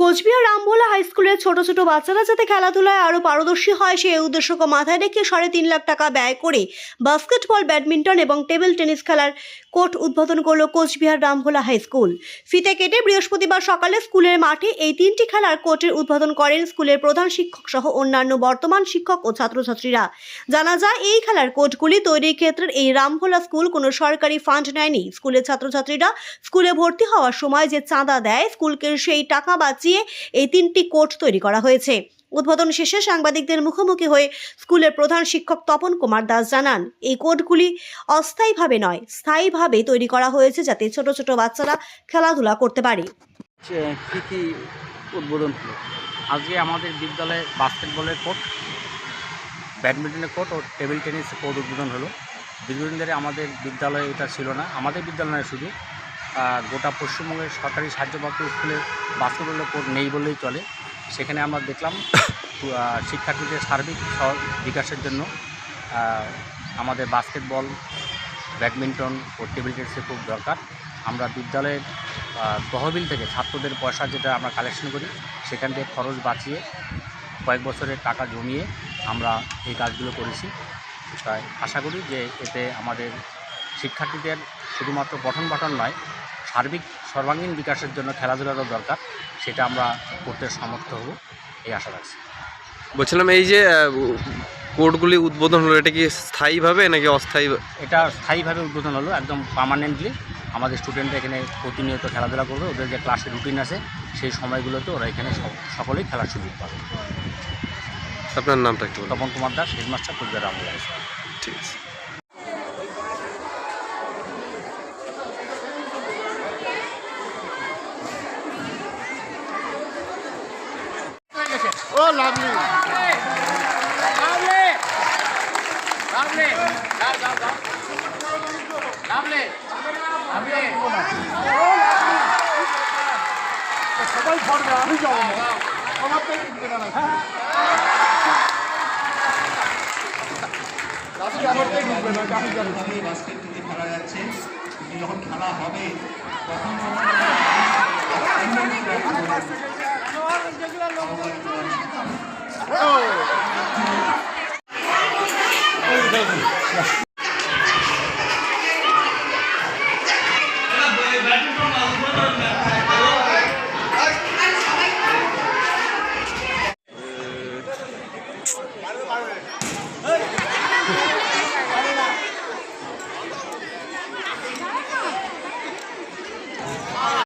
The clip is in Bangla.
Coochbehar Rambhola high স্কুলের ছোট ছোট বাচ্চারা যাতে খেলাধুলায় আরও পারদর্শী হয়, সেই উদ্দেশ্যকে মাথায় রেখে সাড়ে তিন লাখ টাকা ব্যয় করে বাস্কেটবল, ব্যাডমিন্টন এবং টেবিল টেনিস খেলার কোর্ট উদ্বোধন করল কোচবিহার রামভোলা হাই স্কুল। ফিতে কেটে বৃহস্পতিবার সকালে স্কুলের মাঠে এই তিনটি খেলার কোর্টের উদ্বোধন করেন স্কুলের প্রধান শিক্ষক সহ অন্যান্য বর্তমান শিক্ষক ও ছাত্রছাত্রীরা। জানা যায়, এই খেলার কোর্টগুলি তৈরির ক্ষেত্রে এই রামভোলা স্কুল কোনো সরকারি ফান্ড নেয়নি। স্কুলের ছাত্রছাত্রীরা স্কুলে ভর্তি হওয়ার সময় যে চাঁদা দেয়, স্কুলকে সেই টাকা বাঁচিয়ে এই তিনটি কোর্ট তৈরি করা হয়েছে। উদ্বোধন শেষে সাংবাদিকদের মুখোমুখি হয়ে স্কুলের প্রধান শিক্ষক তপন কুমার দাস জানান এই কোর্টগুলি অস্থায়ীভাবে নয় স্থায়ীভাবে তৈরি করা হয়েছে যাতে ছোট ছোট বাচ্চারা খেলাধুলা করতে পারে। কি কি উদ্বোধন হলো আজকে আমাদের বিদ্যালয়ে বাস্কেটবলের কোর্ট ব্যাডমিন্টনের কোর্ট ও টেবিল টেনিস কোর্ট উদ্বোধন হলো। দীর্ঘদিন ধরে আমাদের বিদ্যালয়ে এটা ছিল না। আমাদের বিদ্যালয়ে শুধু গোটা পশ্চিমবঙ্গের সরকারি সাহায্যপ্রাপ্ত স্কুলে বাস্কেটবলের কোর্ট নেই বললেই চলে। সেখানে আমরা দেখলাম শিক্ষার্থীদের সার্বিক বিকাশের জন্য আমাদের বাস্কেটবল, ব্যাডমিন্টন ও টেবিল টেনিসের খুব দরকার। আমরা বিদ্যালয়ের তহবিল থেকে ছাত্রদের পয়সা যেটা আমরা কালেকশন করি, সেখান থেকে খরচ বাঁচিয়ে কয়েক বছরের টাকা জমিয়ে আমরা এই কাজগুলো করেছি। তাই আশা করি যে এতে আমাদের শিক্ষার্থীদের শুধুমাত্র পঠন পাঠন নয় সার্বিক সর্বাঙ্গীন বিকাশের জন্য খেলাধুলারও দরকার সেটা আমরা করতে সমর্থ হব এই আশা রাখছি। বলছিলাম এই যে কোর্টগুলি উদ্বোধন হলো এটা কি স্থায়ীভাবে নাকি অস্থায়ী? এটা স্থায়ীভাবে উদ্বোধন হলো একদম পার্মানেন্টলি আমাদের স্টুডেন্টরা এখানে প্রতিনিয়ত খেলাধুলা করবে ওদের যে ক্লাসের রুটিন আছে সেই সময়গুলোতে ওরা এখানে সব- সকলেই খেলার সুযোগ পাবে। আপনার নামটা একটু তপন কুমার দাস হেডমাস্টার ঠিক রামপুর হাই স্কুল। ঠিক আছে ও লাভলি সবাই ধরবে আমি যাব। না আমার তো কিনতে না দাদু আমার তো কিনবে না আমি যাব। কীভাবে বাস্কেট থেকে খেলা যাচ্ছে। যখন খেলা হবে তখন Batting from Alban on that.